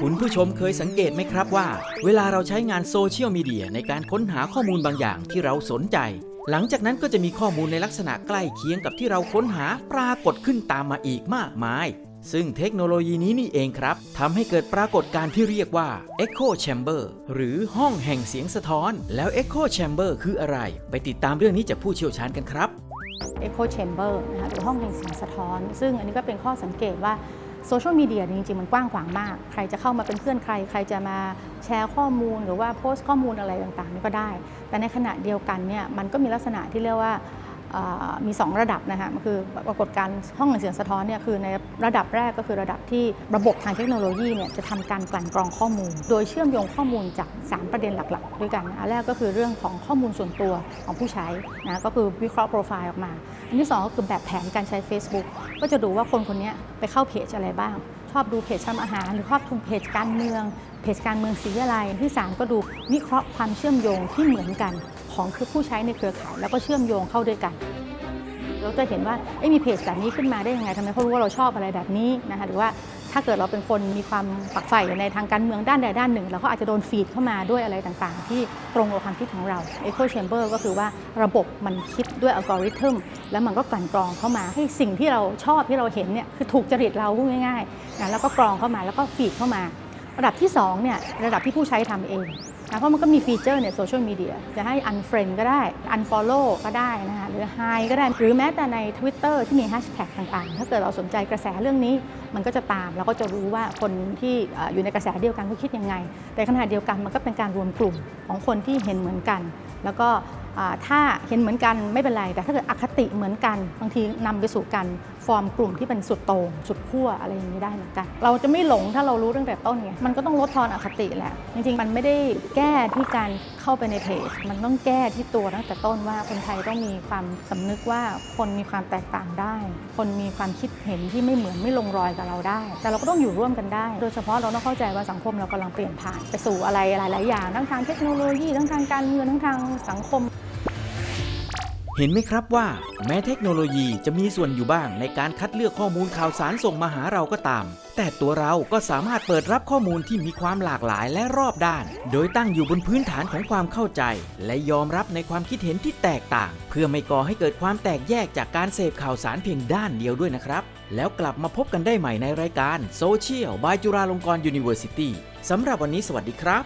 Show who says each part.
Speaker 1: คุณผู้ชมเคยสังเกตไหมครับว่า เวลาเราใช้งานโซเชียลมีเดียในการค้นหาข้อมูลบางอย่างที่เราสนใจ หลังจากนั้นก็จะมีข้อมูลในลักษณะใกล้เคียงกับที่เราค้นหาปรากฏขึ้นตามมาอีกมากมาย ซึ่งเทคโนโลยีนี้นี่เองครับทำให้เกิดปรากฏการณ์ที่เรียกว่า Echo Chamber หรือห้องแห่งเสียงสะท้อน แล้ว Echo Chamber คืออะไร ไปติดตามเรื่องนี้จากผู้เชี่ยวชาญกันครับ
Speaker 2: Echo Chamber นะคะหรือห้องแห่งเสียงสะท้อน ซึ่งอันนี้ก็เป็นข้อสังเกตว่า โซเชียลมีเดียจริงๆ มันกว้างขวางมาก ใครจะเข้ามาเป็นเพื่อนใคร ใครจะมาแชร์ข้อมูลหรือว่าโพสต์ข้อมูลอะไรต่างๆนี่ก็ได้ แต่ในขณะเดียวกันเนี่ยมันก็มีลักษณะที่เรียกว่า มี 2 ระดับนะคะคือปรากฏการณ์ห้องแห่งเสียงสะท้อนเนี่ยคือในระดับแรกก็คือระดับที่ระบบทางเทคโนโลยีเนี่ยจะทำการกลั่นกรองข้อมูล โดยเชื่อมโยงข้อมูลจาก 3 ประเด็นหลักๆ ด้วยกันอันแรกก็คือเรื่องของข้อมูลส่วนตัวของผู้ใช้นะก็คือวิเคราะห์โปรไฟล์ออกมา อันที่ 2 ก็คือแบบแผนการใช้ Facebook ก็จะดูว่าคนคนนี้ไปเข้าเพจอะไรบ้าง ชอบดูเพจทำอาหาร หรือชอบดูเพจการเมืองเพจการเมืองสีอะไรที่ 3 ก็ดูวิเคราะห์ความเชื่อมโยงที่เหมือนกัน ของคือผู้ใช้ในเครือข่าย แล้วก็เชื่อมโยงเข้าด้วยกันเราจะเห็นว่าเอ๊ะมีเพจแบบนี้ขึ้นมาได้ยังไงทำไมเขารู้ว่าเราชอบอะไรแบบนี้นะคะหรือว่าถ้าเกิดเราเป็นคนมีความฝักใฝ่ในทางการเมืองด้านใดด้านหนึ่งเราก็อาจจะโดนฟีดเข้ามาด้วยอะไรต่างๆ ที่ตรงกับความคิดของเรา Echo Chamber ก็คือว่าระบบมันคิดด้วยอัลกอริทึมแล้วมันก็กลั่นกรองเข้ามาให้สิ่งที่เราชอบที่เราเห็นเนี่ยคือถูกจริตเราพูดง่ายๆนะแล้วก็กรองเข้ามาแล้วก็ฟีดเข้ามา ระดับที่2เนี่ยระดับที่ผู้ใช้ทำเอง นะเพราะมันก็มีฟีเจอร์เนี่ยโซเชียลมีเดียจะให้อันเฟรนก็ได้อันฟอลโล่ก็ได้นะคะหรือไฮก็ได้ หรือแม้แต่ใน Twitter ที่มีแฮชแท็กต่างๆ ถ้าเกิดเราสนใจกระแสเรื่องนี้ มันก็จะตาม แล้วก็จะรู้ว่าคนที่อยู่ในกระแสเดียวกันเขาคิดยังไง แต่ขณะเดียวกันมันก็เป็นการรวมกลุ่มของคนที่เห็นเหมือนกัน แล้วก็ ถ้าเห็นเหมือนกันไม่เป็นไร แต่ถ้าเกิดอคติเหมือนกัน บางทีนำไปสู่การฟอร์มกลุ่มที่เป็นสุดโต่งสุดขั้วอะไรอย่างนี้ได้เหมือนกัน เราจะไม่หลงถ้าเรารู้ตั้งแต่ต้นไงมันก็ต้องลดทอนอคติแหละ จริงๆ มันไม่ได้แก้ที่การเข้าไปในเพจ มันต้องแก้ที่ตัวตั้งแต่ต้นว่าคนไทยต้องมีความสำนึกว่าคนมีความแตกต่างได้ คนมีความคิดเห็นที่ไม่เหมือนไม่ลงรอยกับเราได้ แต่เราก็ต้องอยู่ร่วมกันได้ โดยเฉพาะเราต้องเข้าใจว่าสังคมเรากำลังเปลี่ยนผ่านไปสู่อะไรหลาย ๆ อย่างทั้งทางเทคโนโลยีทั้งทางการเมืองทั้งทางสังคม
Speaker 1: เห็นไหมครับว่าแม้เทคโนโลยีจะมีส่วนอยู่บ้างในการคัดเลือกข้อมูลข่าวสารส่งมาหาเราก็ตาม แต่ตัวเราก็สามารถเปิดรับข้อมูลที่มีความหลากหลายและรอบด้าน โดยตั้งอยู่บนพื้นฐานของความเข้าใจ และยอมรับในความคิดเห็นที่แตกต่าง เพื่อไม่ก่อให้เกิดความแตกแยกจากการเสพข่าวสารเพียงด้านเดียวด้วยนะครับ แล้วกลับมาพบกันได้ใหม่ในรายการโซเชียลบายจุฬาลงกรณ์ยูนิเวอร์ซิตี้สำหรับวันนี้สวัสดีครับ